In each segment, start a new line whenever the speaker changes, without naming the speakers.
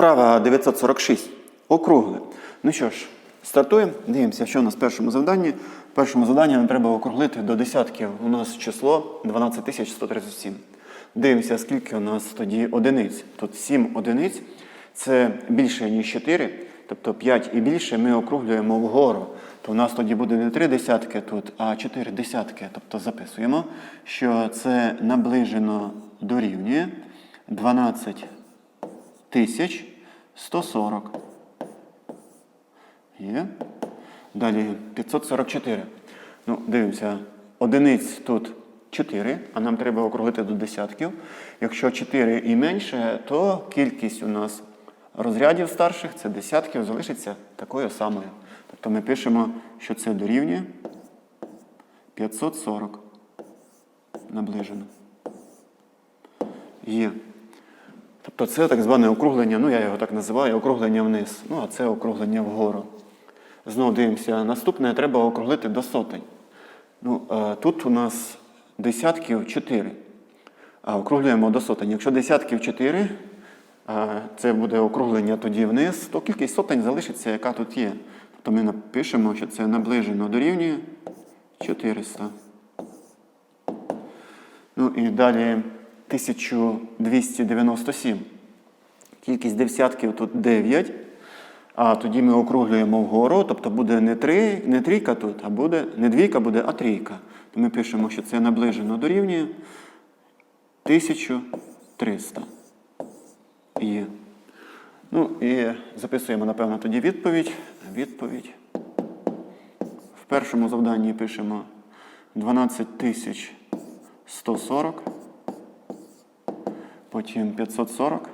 Вправа 946. Округли. Ну що ж, стартуємо. Дивимося, що у нас в першому завданні. В першому завданні нам треба округлити до десятків. У нас число 12137. Дивимося, скільки у нас тоді одиниць. Тут 7 одиниць. Це більше, ніж 4. Тобто 5 і більше ми округлюємо вгору. То у нас тоді буде не 3 десятки тут, а 4 десятки. Тобто записуємо, що це наближено дорівнює 12 тисяч 140. Є. Далі 544. Ну, дивимося, одиниць тут 4, а нам треба округлити до десятків. Якщо 4 і менше, то кількість у нас розрядів старших, це десятків, залишиться такою самою. Тобто ми пишемо, що це дорівнює 540. Наближено. Є. Тобто це так зване округлення, ну я його так називаю, округлення вниз. Ну, а це округлення вгору. Знову дивимося, наступне треба округлити до сотень. Ну, е, тут у нас десятків 4. А округлюємо до сотень. Якщо десятків 4, е, це буде округлення тоді вниз, то кількість сотень залишиться, яка тут є. Тобто ми напишемо, що це наближено дорівнює 400. Ну і далі 1297. Кількість десятків тут 9. А тоді ми округлюємо вгору, тобто буде не, три, не трійка тут, а буде не двійка буде, а трійка. То ми пишемо, що це наближено дорівнює 1300. Є. Ну і записуємо, напевно, тоді відповідь. Відповідь. В першому завданні пишемо 12140, потім 540.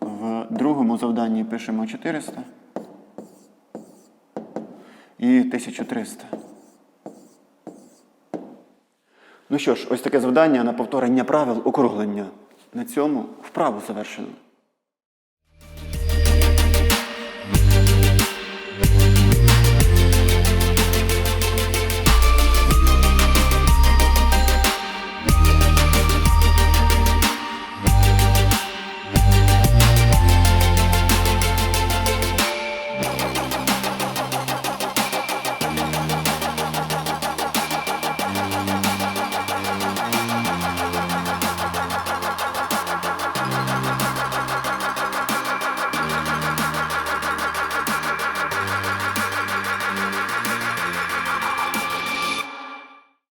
В другому завданні пишемо 400 і 1300. Ну що ж, ось таке завдання на повторення правил округлення. На цьому вправу завершено.